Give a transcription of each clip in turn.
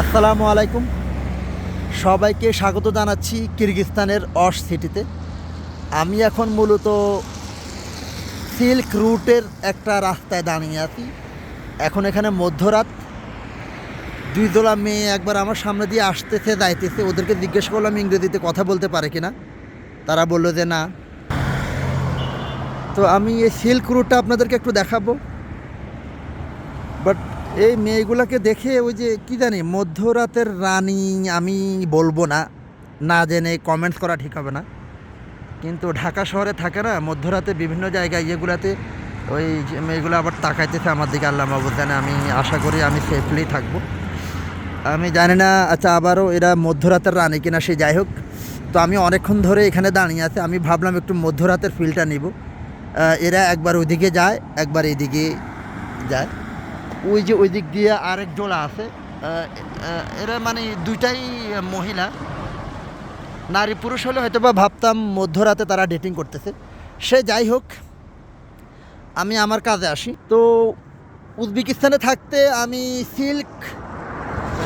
আসসালামু আলাইকুম। সবাইকে স্বাগত জানাচ্ছি কিরগিস্তানের অশ সিটিতে। আমি এখন মূলত সিল্ক রুটের একটা রাস্তায় দাঁড়িয়ে আছি। এখন এখানে মধ্যরাত। দুই দোলা মেয়ে একবার আমার সামনে দিয়ে আসতেছে, যাইতেছে। ওদেরকে জিজ্ঞেস করলাম ইংরেজিতে কথা বলতে পারে কিনা। তারা বলল যে না। তো আমি এই সিল্ক রুটটা আপনাদেরকে একটু দেখাবো। বাট এই মেয়েগুলোকে দেখে ওই যে কি জানি, মধ্যরাতের রানী আমি বলব না না জেনে কমেন্টস করা ঠিক হবে না। কিন্তু ঢাকা শহরে থাকে না, মধ্যরাতে বিভিন্ন জায়গায় ইয়েগুলাতে ওই মেয়েগুলো আবার তাকাইতেছে আমার দিকে, আল্লাহ মাহবুদ জানে, আমি আশা করি আমি সেফলি থাকব। আমি জানি না আচ্ছা আবারও এরা মধ্যরাতের রানী কিনা সে যাই হোক। তো আমি অনেকক্ষণ ধরে এখানে দাঁড়িয়ে আছি, আমি ভাবলাম একটু মধ্যরাতের ফিলটা নিব। এরা একবার ওইদিকে যায়, একবার এদিকে যায়। ওই যে ওই দিক দিয়ে আরেক জোড়া আছে। এরা মানে দুইটাই মহিলা। নারী পুরুষ হলে হয়তো বা ভাবতাম মধ্যরাতে তারা ডেটিং করতেছে। সে যাই হোক, আমি আমার কাজে আসি। তো উজবেকিস্তানে থাকতে আমি সিল্ক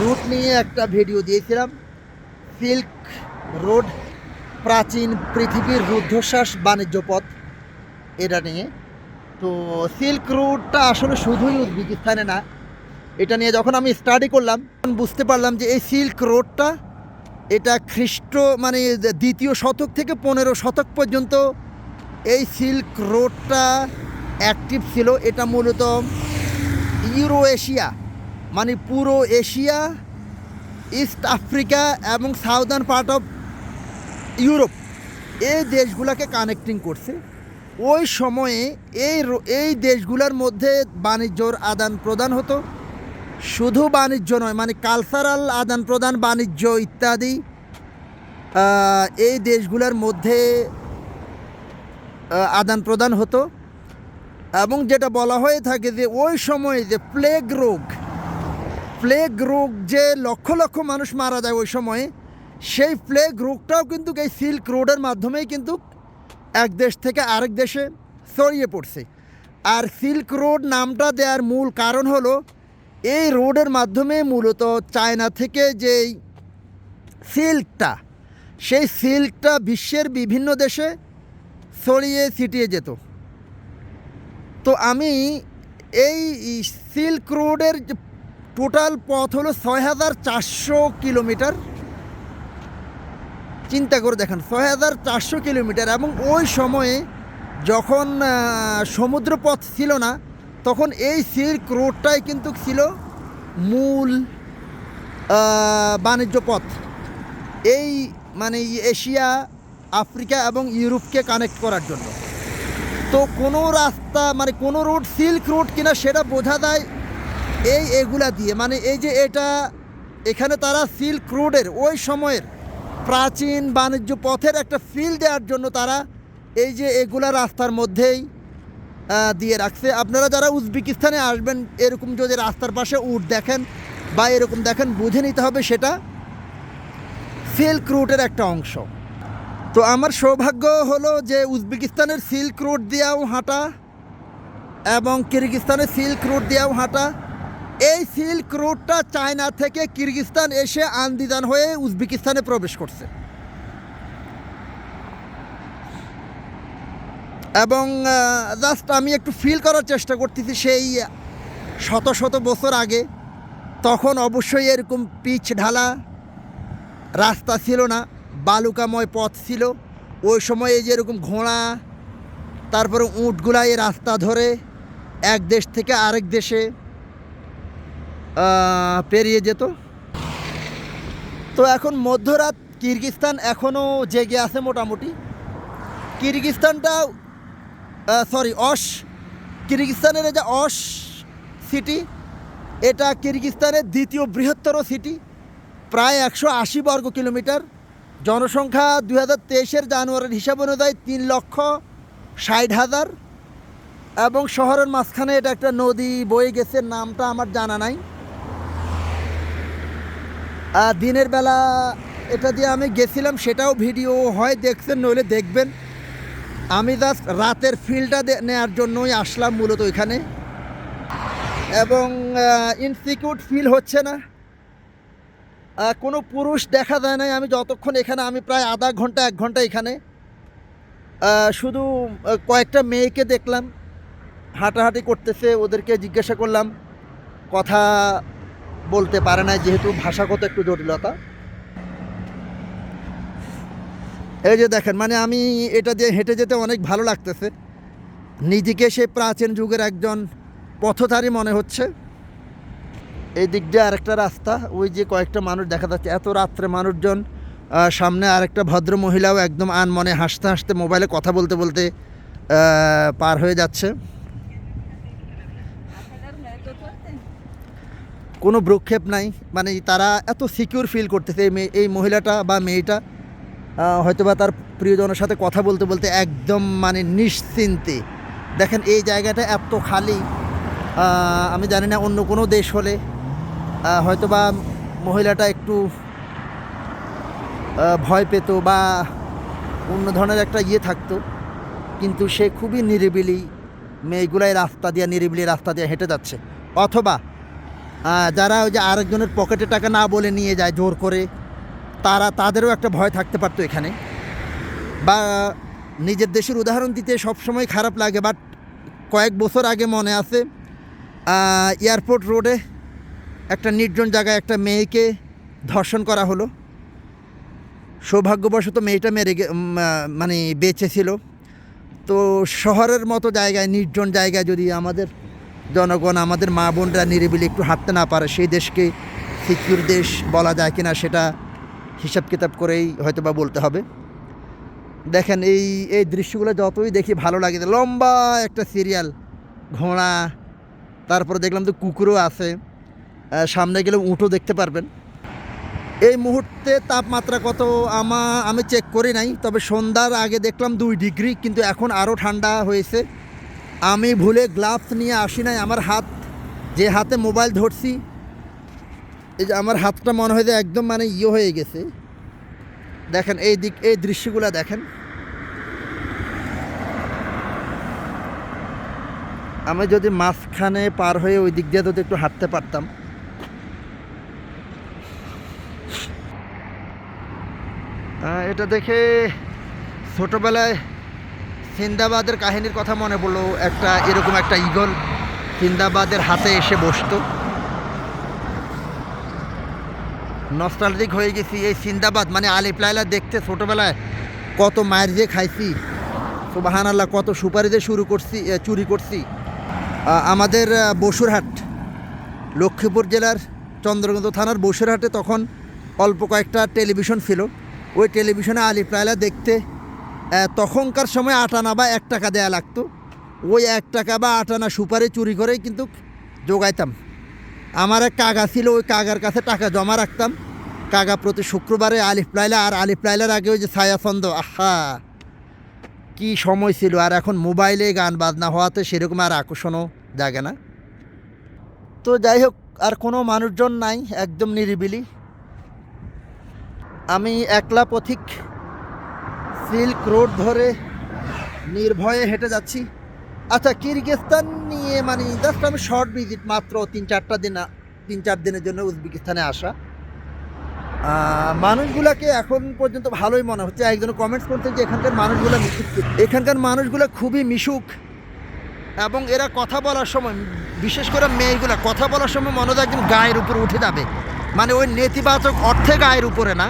রুট নিয়ে একটা ভিডিও দিয়েছিলাম। সিল্ক রোড, প্রাচীন পৃথিবীর রুদ্ধশ্বাস বাণিজ্য পথ, এটা নিয়ে। তো সিল্ক রুটটা আসলে শুধুই উজবেকিস্তানে না। এটা নিয়ে যখন আমি স্টাডি করলাম তখন বুঝতে পারলাম যে এই সিল্ক রোডটা এটা খ্রিস্ট মানে দ্বিতীয় শতক থেকে পনেরো শতক পর্যন্ত এই সিল্ক রোডটা অ্যাক্টিভ ছিল। এটা মূলত ইউরো এশিয়া মানে পুরো এশিয়া, ইস্ট আফ্রিকা এবং সাউদার্ন পার্ট অফ ইউরোপ এই দেশগুলোকে কানেক্টিং করছে। ওই সময়ে এই এই দেশগুলোর মধ্যে বাণিজ্যর আদান প্রদান হতো। শুধু বাণিজ্য নয় মানে কালচারাল আদান প্রদান, বাণিজ্য ইত্যাদি এই দেশগুলোর মধ্যে আদান প্রদান হতো। এবং যেটা বলা হয়ে থাকে যে ওই সময়ে যে প্লেগ রোগ প্লেগ রোগ যে লক্ষ লক্ষ মানুষ মারা যায় ওই সময়ে, সেই প্লেগ রোগটাও কিন্তু এই সিল্ক রোডের মাধ্যমেই কিন্তু এক দেশ থেকে আরেক দেশে ছড়িয়ে পড়ছে। আর সিল্ক রোড নামটা দেওয়ার মূল কারণ হলো, এই রোডের মাধ্যমে মূলত চায়না থেকে যেই সিল্কটা সেই সিল্কটা বিশ্বের বিভিন্ন দেশে ছড়িয়ে ছিটিয়ে যেত। তো আমি এই সিল্ক রোডের টোটাল পথ হলো ছয় হাজার চারশো কিলোমিটার। চিন্তা করে দেখেন ছয় হাজার চারশো কিলোমিটার এবং ওই সময়ে যখন সমুদ্রপথ ছিল না, তখন এই সিল্ক রোডটাই কিন্তু ছিল মূল বাণিজ্য পথ। এই মানে এশিয়া, আফ্রিকা এবং ইউরোপকে কানেক্ট করার জন্য। তো কোনো রাস্তা মানে কোনো রোড সিল্ক রোড কিনা সেটা বোঝা যায় এই এগুলা দিয়ে। মানে এই যে এটা, এখানে তারা সিল্ক রোডের ওই সময়ের প্রাচীন বাণিজ্য পথের একটা ফিল দেওয়ার জন্য তারা এই যে এগুলা রাস্তার মধ্যেই দিয়ে রাখছে। আপনারা যারা উজবেকিস্তানে আসবেন, এরকম যদি রাস্তার পাশে উট দেখেন বা এরকম দেখেন, বুঝে নিতে হবে সেটা সিল্ক রুটের একটা অংশ। তো আমার সৌভাগ্য হলো যে উজবেকিস্তানের সিল্ক রুট দিয়েও হাঁটা এবং কিরগিস্তানের সিল্ক রুট দিয়েও হাঁটা। এই সিল্ক রোডটা চায়না থেকে কিরগিস্তান এসে আন্দিদান হয়ে উজবেকিস্তানে প্রবেশ করছে। এবং জাস্ট আমি একটু ফিল করার চেষ্টা করতেছি সেই শত শত বছর আগে। তখন অবশ্যই এরকম পিচ ঢালা রাস্তা ছিল না, বালুকাময় পথ ছিল। ওই সময় এই যে এরকম ঘোড়া, তারপরে উঁটগুলা এই রাস্তা ধরে এক দেশ থেকে আরেক দেশে পেরিয়ে যেত। তো এখন মধ্যরাত কিরগিস্তান এখনও জেগে আছে মোটামুটি। কিরগিস্তানটা সরি অশ কিরগিস্তানের যে অশ সিটি এটা কিরগিস্তানের দ্বিতীয় বৃহত্তর সিটি প্রায় একশো আশি বর্গ কিলোমিটার। জনসংখ্যা দুই হাজার তেইশের জানুয়ারির হিসাব অনুযায়ী তিন লক্ষ ষাট হাজার এবং শহরের মাঝখানে এটা একটা নদী বয়ে গেছে, নামটা আমার জানা নাই। দিনের বেলা এটা দিয়ে আমি গেছিলাম, সেটাও ভিডিও হয়, দেখছেন, নইলে দেখবেন। আমি জাস্ট রাতের ফিলটা নেওয়ার জন্যই আসলাম মূলত ওইখানে। এবং ইনসিকিউট ফিল হচ্ছে না। কোনো পুরুষ দেখা যায় নাই, আমি যতক্ষণ এখানে, আমি প্রায় আধা ঘণ্টা, এক ঘণ্টা এখানে। শুধু কয়েকটা মেয়েকে দেখলাম, হাঁটাহাঁটি করতেছে, ওদেরকে জিজ্ঞাসা করলাম, কথা বলতে পারে না যেহেতু ভাষাগত একটু জটিলতা। এই যে দেখেন মানে আমি এটা দিয়ে হেঁটে যেতে অনেক ভালো লাগতেছে। নিজেকে সে প্রাচীন যুগের একজন পথধারী মনে হচ্ছে। এই দিক দিয়ে আরেকটা রাস্তা, ওই যে কয়েকটা মানুষ দেখা যাচ্ছে। এত রাত্রে মানুষজন সামনে আরেকটা ভদ্র মহিলাও একদম আন মনে হাসতে হাসতে মোবাইলে কথা বলতে বলতে পার হয়ে যাচ্ছে। কোনো ভ্রুক্ষেপ নাই। মানে তারা এত সিকিউর ফিল করতেছে এই মেয়ে এই মহিলাটা বা মেয়েটা। আহ, হয়তোবা তার প্রিয়জনের সাথে কথা বলতে বলতে একদম মানে নিশ্চিন্তে। দেখেন এই জায়গাটা এত খালি। আমি জানি না অন্য কোনো দেশ হলে। আহ, হয়তোবা মহিলাটা একটু ভয় পেত বা অন্য ধরনের একটা ইয়ে থাকতো। কিন্তু সে খুবই নিরিবিলি মেয়েগুলাই রাস্তা দিয়ে নিরিবিলি রাস্তা দিয়ে হেঁটে যাচ্ছে। অথবা যারা ওই যে আরেকজনের পকেটে টাকা না বলে নিয়ে যায় জোর করে, তারা, তাদেরও একটা ভয় থাকতে পারতো এখানে। বা নিজের দেশের উদাহরণ দিতে সবসময় খারাপ লাগে বাট কয়েক বছর আগে মনে আছে এয়ারপোর্ট রোডে একটা নির্জন জায়গায় একটা মেয়েকে ধর্ষণ করা হলো। সৌভাগ্যবশত মেয়েটা মেরে মানে বেঁচে ছিল। তো শহরের মতো জায়গায়, নির্জন জায়গায় যদি আমাদের জনগণ, আমাদের মা বোনরা নিরিবিলি একটু হাঁটতে না পারে, সেই দেশকে সিকিউর দেশ বলা যায় কিনা সেটা হিসাব কিতাব করেই হয়তো বা বলতে হবে। দেখেন এই এই দৃশ্যগুলো যতই দেখি ভালো লাগে লম্বা একটা সিরিয়াল, ঘোড়া, তারপরে দেখলাম তো কুকুরও আছে সামনে গেলে উঁটও দেখতে পারবেন। এই মুহূর্তে তাপমাত্রা কত? আমা, আমি চেক করি নাই, তবে সন্ধ্যার আগে দেখলাম দুই ডিগ্রি, কিন্তু এখন আরও ঠান্ডা হয়েছে। আমি ভুলে গ্লাভস নিয়ে আসি নাই আমার হাত, যে হাতে মোবাইল ধরছি, এই যে আমার হাতটা মনে হয় যে একদম মানে ইয়ে হয়ে গেছে। দেখেন, এই দিক, এই দৃশ্যগুলো দেখেন। আমি যদি মাঝখানে পার হয়ে ওই দিক দিয়ে যদি একটু হাঁটতে পারতাম। এটা দেখে ছোটোবেলায় সিন্দাবাদের কাহিনীর কথা মনে পড়ল, একটা এরকম একটা ইগল সিন্দাবাদের হাতে এসে বসতো। নস্টালজিক হয়ে গেছি এই সিন্দাবাদ মানে আলিপ লাইলা দেখতে ছোটোবেলায় কত মায়ের যে খাইছি সুবাহান আল্লাহ কত সুপারি দিয়ে শুরু করছি চুরি করছি। আমাদের বসুরহাট, লক্ষ্মীপুর জেলার চন্দ্রগঞ্জ থানার বসুরহাটে তখন অল্প কয়েকটা টেলিভিশন ছিল। ওই টেলিভিশনে আলিপ লাইলা দেখতে তখনকার সময় আটানা বা এক টাকা দেয়া লাগতো। ওই এক টাকা বা আটানা সুপারি চুরি করেই কিন্তু যোগাইতাম আমার এক কাগা ছিল, ওই কাগার কাছে টাকা জমা রাখতাম। কাগা প্রতি শুক্রবারে আলিফ লাইলা, আর আলিফ লাইলার আগে ওই যে ছায়াছন্দ আহা! কি সময় ছিল, আর এখন মোবাইলে গান বাজনা হওয়াতে সেরকম আর আকর্ষণও জাগে না। তো যাই হোক, আর কোনো মানুষজন নাই, একদম নিরিবিলি। আমি একলা পথিক। সিল্ক রোড ধরে নির্ভয়ে হেঁটে যাচ্ছি। আচ্ছা কিরগিস্তান নিয়ে মানে জাস্ট আমি শর্ট ভিজিট মাত্র তিন চারটা দিন, তিন চার দিনের জন্য উজবেকিস্তানে আসা। মানুষগুলাকে এখন পর্যন্ত ভালোই মনে হচ্ছে। একজন কমেন্টস করতে যে এখানকার মানুষগুলো এখানকার মানুষগুলো খুবই মিশুক। এবং এরা কথা বলার সময়, বিশেষ করে মেয়েগুলা, কথা বলার সময় মনে হয় একদম গায়ের উপরে উঠে যাবে। মানে ওই নেতিবাচক অর্থে গায়ের উপরে না।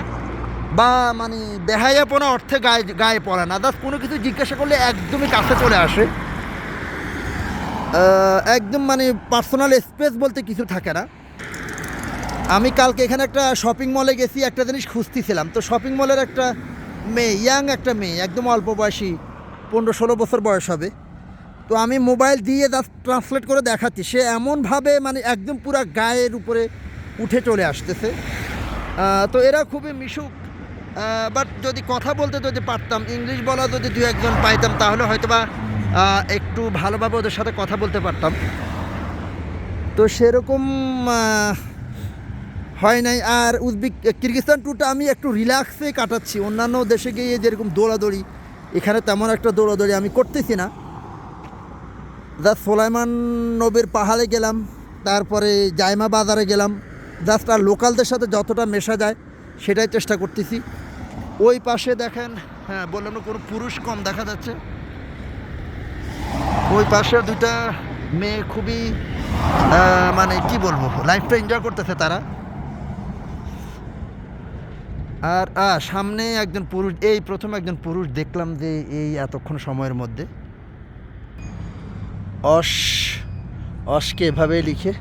বা মানে দেহাইয়াপনা অর্থে গায়ে গায়ে পড়ে না। দাস কোনো কিছু জিজ্ঞাসা করলে একদমই কাছে চলে আসে। একদম মানে পার্সোনাল স্পেস বলতে কিছু থাকে না। আমি কালকে এখানে একটা শপিং মলে গেছি, একটা জিনিস খুঁজতেছিলাম। তো শপিং মলের একটা মেয়ে ইয়াং একটা মেয়ে, একদম অল্প বয়সী, পনেরো ষোলো বছর বয়স হবে। তো আমি মোবাইল দিয়ে জাস্ট ট্রান্সলেট করে দেখাচ্ছি। সে এমনভাবে মানে একদম পুরা গায়ের উপরে উঠে চলে আসতেছে। তো এরা খুবই মিশুক। বাট যদি কথা বলতে যদি পারতাম ইংলিশ বলা যদি দু একজন পাইতাম, তাহলে হয়তোবা একটু ভালোভাবে ওদের সাথে কথা বলতে পারতাম। তো সেরকম হয় নাই। আর উজবেক, কিরগিস্তান ট্যুরটা আমি একটু রিল্যাক্সে কাটাচ্ছি। অন্যান্য দেশে গিয়ে যেরকম দৌড়াদৌড়ি, এখানে তেমন একটা দৌড়াদৌড়ি আমি করতেছি না। দা সোলাইমান নবীর পাহাড়ে গেলাম, তারপরে জাইমা বাজারে গেলাম। জাস্ট আর লোকালদের সাথে যতটা মেশা যায় সেটাই চেষ্টা করতেছি। ওই পাশে দেখেন হ্যাঁ বললাম কোনো পুরুষ কম দেখা যাচ্ছে। ওই পাশে দুটা মেয়ে খুবই মানে কি বলব, লাইফটা এনজয় করতেছে তারা। আর সামনে একজন পুরুষ, এই প্রথম একজন পুরুষ দেখলাম যে এই এতক্ষণ সময়ের মধ্যে। অস অসকে এভাবে লিখে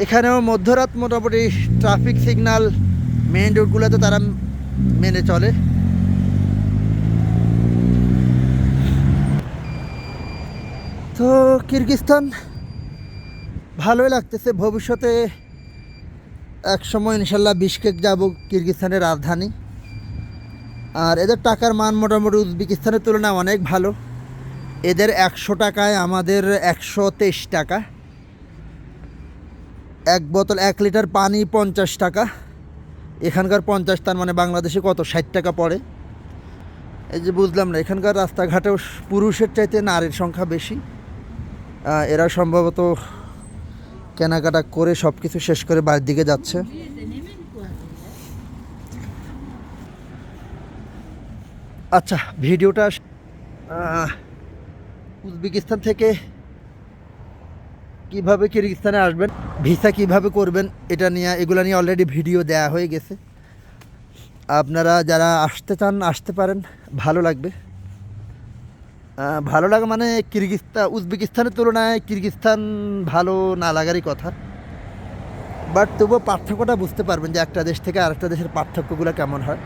এখানেও মধ্যরাত মোটামুটি ট্রাফিক সিগন্যাল মেইন রোডগুলোতে তারা মেনে চলে। তো কিরগিস্তান ভালোই লাগতেছে। ভবিষ্যতে এক সময় ইনশাল্লাহ বিশকেক যাব কিরগিস্তানের রাজধানী। আর এদের টাকার মান মোটামুটি উজবেকিস্তানের তুলনায় অনেক ভালো। এদের একশো টাকায় আমাদের একশো তেইশ টাকা। এক বোতল এক লিটার পানি পঞ্চাশ টাকা। এখানকার পঞ্চাশ তার মানে বাংলাদেশে কত? ষাট টাকা পড়ে। এই যে বুঝলাম না, এখানকার রাস্তাঘাটেও পুরুষের চাইতে নারীর সংখ্যা বেশি। এরা সম্ভবত কেনাকাটা করে সব কিছু শেষ করে বাড়ির দিকে যাচ্ছে। আচ্ছা ভিডিওটা উজবেকিস্তান থেকে কীভাবে কিরগিস্তানে আসবেন? ভিসা কীভাবে করবেন? এটা নিয়ে, এগুলো নিয়ে অলরেডি ভিডিও দেয়া হয়ে গেছে। আপনারা যারা আসতে চান, আসতে পারেন। ভালো লাগবে। ভালো লাগা মানে কিরগিস্তান উজবেকিস্তানের তুলনায় কিরগিস্তান ভালো না লাগারই কথা। বাট তবুও পার্থক্যটা বুঝতে পারবেন যে একটা দেশ থেকে আরেকটা দেশের পার্থক্যগুলো কেমন হয়।